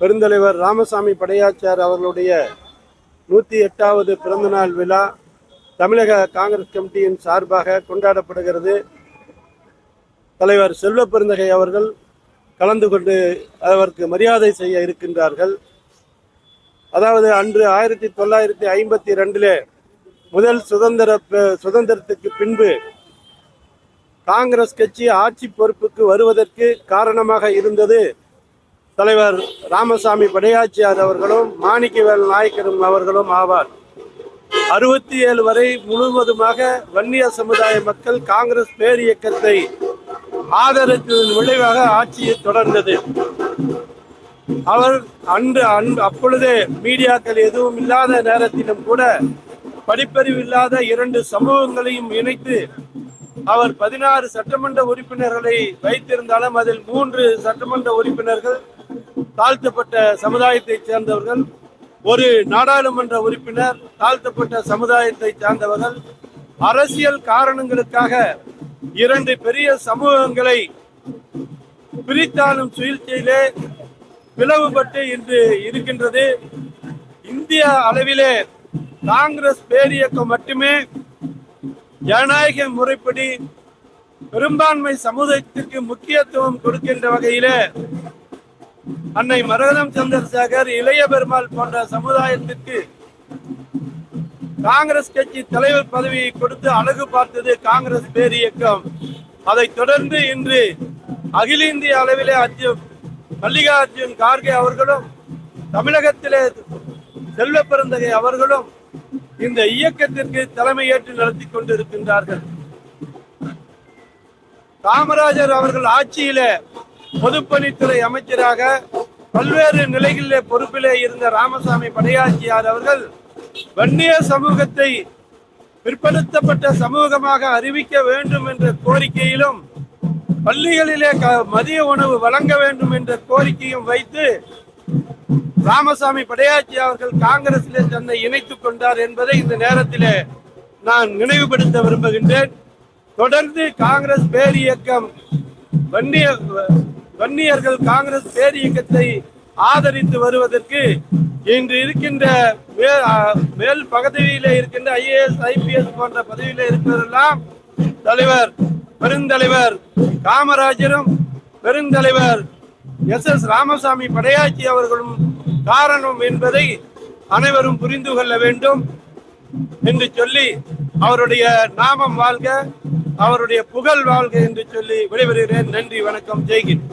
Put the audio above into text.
பெருந்தலைவர் ராமசாமி படையாச்சார் அவர்களுடைய நூற்றி எட்டாவது பிறந்தநாள் விழா தமிழக காங்கிரஸ் கமிட்டியின் சார்பாக கொண்டாடப்படுகிறது. தலைவர் செல்வ பெருந்தகை அவர்கள் கலந்து கொண்டு அவருக்கு மரியாதை செய்ய இருக்கின்றார்கள். அதாவது அன்று ஆயிரத்தி தொள்ளாயிரத்தி ஐம்பத்தி ரெண்டிலே முதல் சுதந்திர சுதந்திரத்துக்கு பின்பு காங்கிரஸ் கட்சி ஆட்சி பொறுப்புக்கு வருவதற்கு காரணமாக இருந்தது. தலைவர் ராமசாமி படையாச்சியார் அவர்களும் மாணிக்கவேல் நாயக்கரும் அவர்களும் ஆவார். அறுபத்தி ஏழு வரை முழுவதுமாக வன்னிய சமுதாய மக்கள் காங்கிரஸ் பேர் இயக்கத்தை ஆதரித்ததன் விளைவாக ஆட்சியை தொடர்ந்தது. அவர் அன்று அன்று அப்பொழுதே மீடியாக்கள் எதுவும் இல்லாத நேரத்திலும் கூட படிப்பறிவு இல்லாத இரண்டு சமூகங்களையும் இணைத்து அவர் பதினாறு சட்டமன்ற உறுப்பினர்களை வைத்திருந்தாலும் அதில் மூன்று சட்டமன்ற உறுப்பினர்கள் தாழ்த்தப்பட்ட சமுதாயத்தைச் சேர்ந்தவர்கள் ஒரு நாடாளுமன்ற உறுப்பினர் தாழ்த்தப்பட்ட சமுதாயத்தைச் சார்ந்தவர்கள் அரசியல் காரணங்களுக்காக இரண்டு பெரிய சமூகங்களை பிரித்தாளும் சுயழ்ச்சியிலே பிளவுபட்டு இன்று இருக்கின்றது. இந்திய அளவிலே காங்கிரஸ் பேரியக்கம் மட்டுமே ஜனநாயக முறைப்படி பெரும்பான்மை சமுதாயத்திற்கு முக்கியத்துவம் கொடுக்கின்ற வகையிலே அன்னை மரகதம் சந்திரசேகர் இளைய பெருமாள் போன்ற சமுதாயத்திற்கு காங்கிரஸ் கட்சி தலைவர் பதவியை கொடுத்து அழகு பார்த்தது காங்கிரஸ் பேரியக்கம் அதை தொடர்ந்து இன்று அகில இந்திய அளவிலே அர்ஜுன் மல்லிகார்ஜுன் கார்கே அவர்களும் தமிழகத்திலே செல்வ பிறந்தகை அவர்களும் இந்த இயக்கத்திற்கு தலைமையேற்று நடத்தி கொண்டிருக்கின்றார்கள். காமராஜர் அவர்கள் ஆட்சியிலே பொதுப்பணித்துறை அமைச்சராக பல்வேறு நிலைகளிலே பொறுப்பிலே இருந்த ராமசாமி படையாச்சியார் அவர்கள் வன்னிய சமூகத்தை பிற்படுத்தப்பட்ட சமூகமாக அறிவிக்க வேண்டும் என்ற கோரிக்கையிலும் பள்ளிகளிலே க- மதிய உணவு வழங்க வேண்டும் என்ற கோரிக்கையும் வைத்து ராமசாமி படையாச்சி அவர்கள் காங்கிரசிலே தன்னை இணைத்துக் கொண்டார் என்பதை இந்த நேரத்திலே நான் நினைவுபடுத்த விரும்புகின்றேன். தொடர்ந்து காங்கிரஸ் பேரியக்கம் வன்னிய வன்னியர்கள் காங்கிரஸ் பேர் இயக்கத்தை ஆதரித்து வருவதற்கு இன்று இருக்கின்ற மேல் மேல் பகுதியில் இருக்கின்ற ஐஏஎஸ் ஐபிஎஸ் போன்ற பதவியில் இருப்பதெல்லாம் தலைவர் பெருந்தலைவர் காமராஜரும் பெருந்தலைவர் எஸ் எஸ் ராமசாமி படையாச்சி அவர்களும் காரணம் என்பதை அனைவரும் புரிந்து கொள்ள வேண்டும் என்று சொல்லி அவருடைய நாமம் வாழ்க அவருடைய புகழ் வாழ்க என்று சொல்லி விடைபெறுகிறேன். நன்றி வணக்கம் ஜெய்கின்